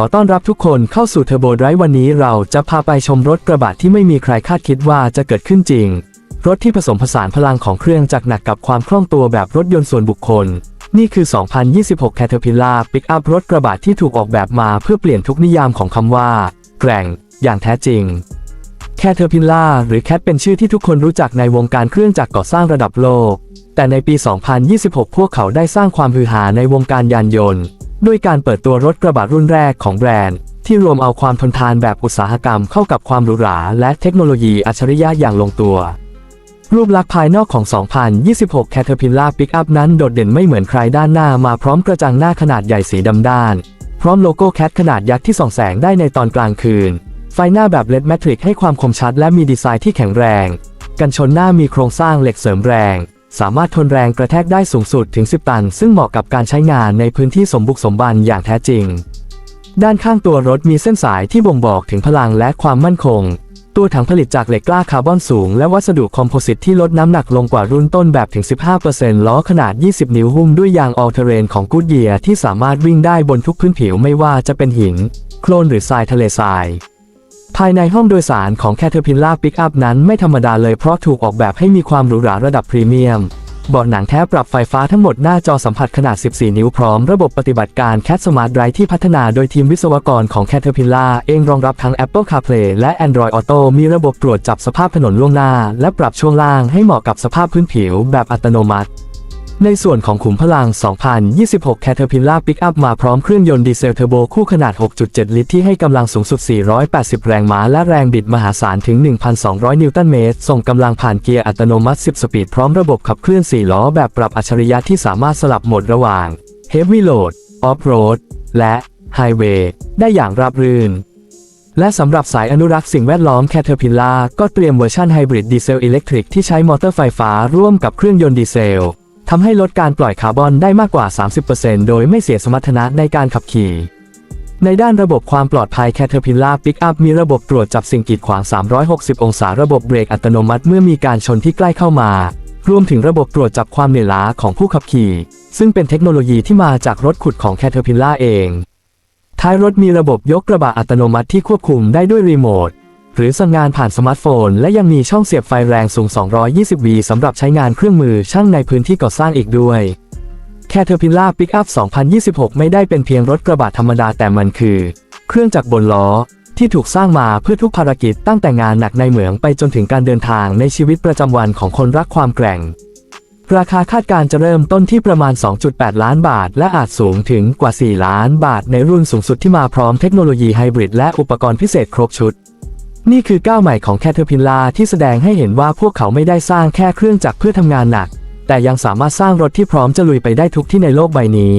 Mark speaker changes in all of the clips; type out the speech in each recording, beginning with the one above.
Speaker 1: ขอต้อนรับทุกคนเข้าสู่เทอร์โบไดรฟ์วันนี้เราจะพาไปชมรถกระบะที่ไม่มีใครคาดคิดว่าจะเกิดขึ้นจริง รถที่ผสมผสานพลังของเครื่องจักรหนักกับความคล่องตัวแบบรถยนต์ส่วนบุคคล นี่คือ 2026 Caterpillar Pickup รถกระบะที่ถูกออกแบบมาเพื่อเปลี่ยนทุกนิยามของคำว่า แกร่ง อย่างแท้จริง Caterpillar หรือ Cat เป็นชื่อที่ทุกคนรู้จักในวงการเครื่องจักรก่อสร้างระดับโลก แต่ในปี 2026 พวกเขาได้สร้างความฮือฮาในวงการยานยนต์ ด้วยการเปิดตัวรถกระบะรุ่นแรกของแบรนด์ ที่รวมเอาความทนทานแบบอุตสาหกรรมเข้ากับความหรูหราและเทคโนโลยีอัจฉริยะอย่างลงตัว รูปลักษณ์ภายนอกของ 2026 Caterpillar Pickup นั้นโดดเด่นไม่เหมือนใครด้านหน้ามาพร้อมกระจังหน้าขนาดใหญ่สีดำด้าน พร้อมโลโก้แคทขนาดยักษ์ที่ส่องแสงได้ในตอนกลางคืน ไฟหน้าแบบเลดแมทริกให้ความคมชัดและมีดีไซน์ที่แข็งแรง กันชนหน้ามีโครงสร้างเหล็กเสริมแรง สามารถทนแรงกระแทกได้สูงสุดถึง 10 ตัน ซึ่งเหมาะกับการใช้งานในพื้นที่สมบุกสมบันอย่างแท้จริง ด้านข้างตัวรถมีเส้นสายที่บ่งบอกถึงพลังและความมั่นคง ตัวถังผลิตจากเหล็กกล้าคาร์บอนสูง และวัสดุคอมโพสิตที่ลดน้ำหนักลงกว่ารุ่นต้นแบบถึง 15%ล้อขนาด 20 นิ้วหุ้มด้วยยางออลเทเรนของกูดเยียที่สามารถวิ่งได้บนทุกพื้นผิวไม่ว่าจะเป็นหิน โคลนหรือทรายทะเลทราย ภายในห้องโดยสารของ Caterpillar Pickup นั้นไม่ธรรมดาเลยเพราะถูกออกแบบให้มีความหรูหราระดับพรีเมียมเบาะหนังแท้ปรับไฟฟ้าทั้งหมดหน้าจอสัมผัสขนาด 14 นิ้วพร้อมระบบปฏิบัติการ Cat Smart Drive ที่พัฒนาโดยทีมวิศวกรของ Caterpillar เองรองรับทั้ง Apple CarPlay และ Android Auto มีระบบตรวจจับสภาพถนนล่วงหน้า และปรับช่วงล่างให้เหมาะกับสภาพพื้นผิวแบบอัตโนมัติ ในส่วนของขุมพลัง 2026 Caterpillar Pickup มาพร้อมเครื่องยนต์ดีเซลเทอร์โบคู่ขนาด 6.7 ลิตรที่ให้กำลังสูงสุด 480 แรงม้าและแรงบิดมหาศาลถึง 1,200 นิวตันเมตร ส่งกำลังผ่านเกียร์อัตโนมัติ 10 สปีดพร้อมระบบขับเคลื่อน 4 ล้อแบบปรับอัจฉริยะที่สามารถสลับโหมดระหว่าง Heavy Load Off-Road และ Highway ได้อย่างราบรื่นและสำหรับสายอนุรักษ์สิ่งแวดล้อม Caterpillar ก็เตรียมเวอร์ชันไฮบริดดีเซลอิเล็กทริกที่ใช้มอเตอร์ไฟฟ้าร่วมกับเครื่องยนต์ดีเซล ทำให้ลดการปล่อยคาร์บอนได้มากกว่า 30%โดยไม่เสียสมรรถนะในการขับขี่ ในด้านระบบความปลอดภัย Caterpillar Pickup มีระบบตรวจจับสิ่งกีดขวาง 360 องศา ระบบเบรกอัตโนมัติเมื่อมีการชนที่ใกล้เข้ามา รวมถึงระบบตรวจจับความเหนื่อยล้าของผู้ขับขี่ ซึ่งเป็นเทคโนโลยีที่มาจากรถขุดของ Caterpillar เอง ท้ายรถมีระบบยกกระบะอัตโนมัติที่ควบคุมได้ด้วยรีโมท หรือสั่งงานผ่านสมาร์ทโฟน และยังมีช่องเสียบไฟแรงสูง 220วีสำหรับใช้งานเครื่องมือช่างในพื้นที่ก่อสร้างอีกด้วย Caterpillar Pickup 2026 ไม่ได้เป็นเพียงรถกระบะธรรมดาแต่มันคือ เครื่องจักรบนล้อที่ถูกสร้างมาเพื่อทุกภารกิจตั้งแต่งานหนักในเหมืองไปจนถึงการเดินทางในชีวิตประจำวันของคนรักความแกร่ง ราคาคาดการจะเริ่มต้นที่ประมาณ 2.8 ล้านบาท และอาจสูงถึงกว่า 4 ล้านบาทในรุ่นสูงสุดที่มาพร้อมเทคโนโลยีไฮบริดและอุปกรณ์พิเศษครบชุด นี่คือก้าวใหม่ของแคทเธอร์พินลาที่แสดงให้เห็นว่าพวกเขาไม่ได้สร้างแค่เครื่องจักรเพื่อทำงานหนัก แต่ยังสามารถสร้างรถที่พร้อมจะลุยไปได้ทุกที่ในโลกใบนี้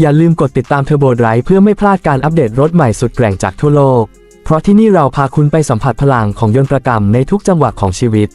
Speaker 1: อย่าลืมกดติดตามเทอร์โบไดรเพื่อไม่พลาดการอัปเดตรถใหม่สุดแกร่งจากทั่วโลก เพราะที่นี่เราพาคุณไปสัมผัสพลังของยนต์ประกรรมในทุกจังหวะของชีวิต